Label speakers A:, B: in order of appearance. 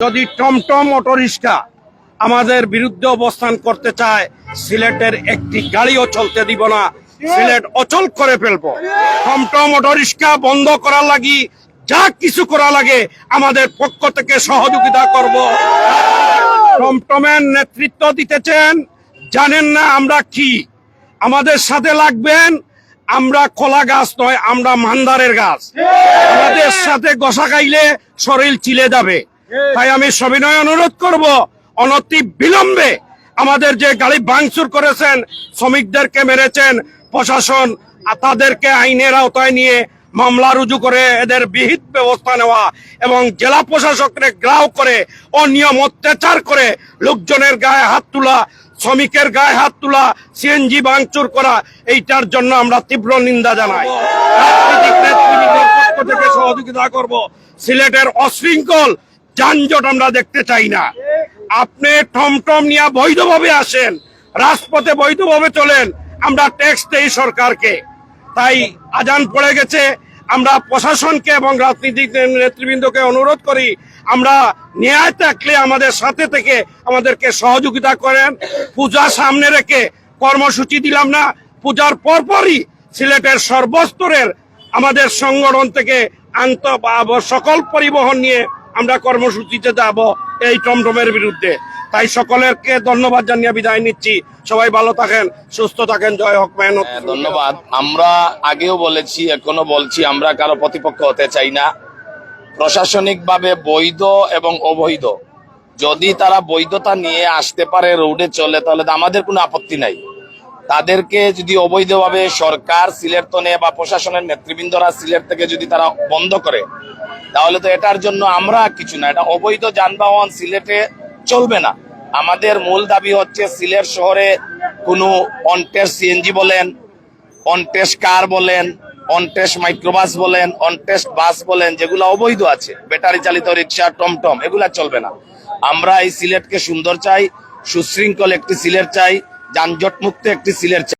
A: যদি টমটম অটোরিক্সা আমাদের বিরুদ্ধে অবস্থান করতে চায়, সিলেটের একটি গাড়িও চলতে দিব না। সিলেট অচল করে ফেলব। টমটম অটোরিক্সা বন্ধ করার লাগি যা কিছু করা লাগে আমাদের পক্ষ থেকে সহযোগিতা করব। টমটমের নেতৃত্ব দিতেছেন। জানেন না আমরা কি? আমাদের সাথে লাগবেন। আমরা কলা গাছ নয়, আমরা মান্দারের গাছ। আমাদের সাথে গসা খাইলে শরীর চিলে যাবে। তাই আমি সবিনয় অনুরোধ করব, অনতি বিলম্বে আমাদের যে গাড়ি ভাঙচুর করেছেন, শ্রমিকদেরকে মেরেছেন, প্রশাসন তাদেরকে আইনের আওতায় নিয়ে মামলা রুজু করে এদের বিহিত ব্যবস্থা নেওয়া এবং জেলা প্রশাসককে গ্রাহ করে, অনিয়ম অত্যাচার করে লোকজনের গায়ে হাত তোলা, শ্রমিকের গায়ে হাত তোলা, সিএনজি ভাঙচুর করা, এইটার জন্য আমরা তীব্র নিন্দা জানাই। রাজনৈতিক নেতৃবৃন্দের পক্ষ থেকে সহযোগিতা করব, সিলেটের অশৃঙ্খল যানজট আমরা দেখতে চাই না। আপনি টমটম নিয়ে বৈধভাবে আসেন, রাজপথে বৈধভাবে চলেন, আমরা ট্যাক্স দেই সরকারকে। তাই আজান পড়ে গেছে, আমরা প্রশাসনকে এবং রাজনৈতিক নেতৃবৃন্দকে অনুরোধ করি, আমরা ন্যায় থাকলে আমাদের সাথে থেকে আমাদেরকে সহযোগিতা করেন। পূজা সামনে রেখে কর্মসূচি দিলাম না, পূজার পরপরই সিলেটের সর্বস্তরের আমাদের সংগঠন থেকে আন্ত সকল পরিবহন নিয়ে আমরা কর্মসূচিতে যাব এই টমটমের বিরুদ্ধে। তাই সকলেরকে ধন্যবাদ জানিয়ে বিদায় নিচ্ছি। সবাই ভালো থাকেন সুস্থ থাকেন জয় হক মেহনত
B: হ্যাঁ, ধন্যবাদ। আমরা আগেও বলেছি এখনও বলছি আমরা কারও প্রতিপক্ষ হতে চাই না। প্রশাসনিকভাবে বৈধ এবং অবৈধ। যদি তারা বৈধতা নিয়ে আসতে পারে রোডে চলে তাহলে আমাদের কোনো আপত্তি নাই। তাদেরকে যদি অবৈধভাবে সরকার, সিলেট তনে বা প্রশাসনের নেতৃবৃন্দরা সিলেট থেকে যদি তারা বন্ধ করে, তাহলে তো এটার জন্য আমরা কিছু না। এটা অবৈধ যানবাহন সিলেটে চলবে না। আমাদের মূল দাবি হচ্ছে সিলেট শহরে কোনো অনটেস্ট সিএনজি বলেন অনটেস্ট কার বলেন অনটেস্ট মাইক্রোবাস বলেন অনটেস্ট বাস বলেন, যেগুলো অবৈধ আছে, ব্যাটারি চালিত রিক্সা, টমটম, এগুলা চলবে না। আমরা এই সিলেটকে সুন্দর চাই, সুশৃঙ্খল একটি সিলেট চাই যানজট মুক্ত একটি সিলের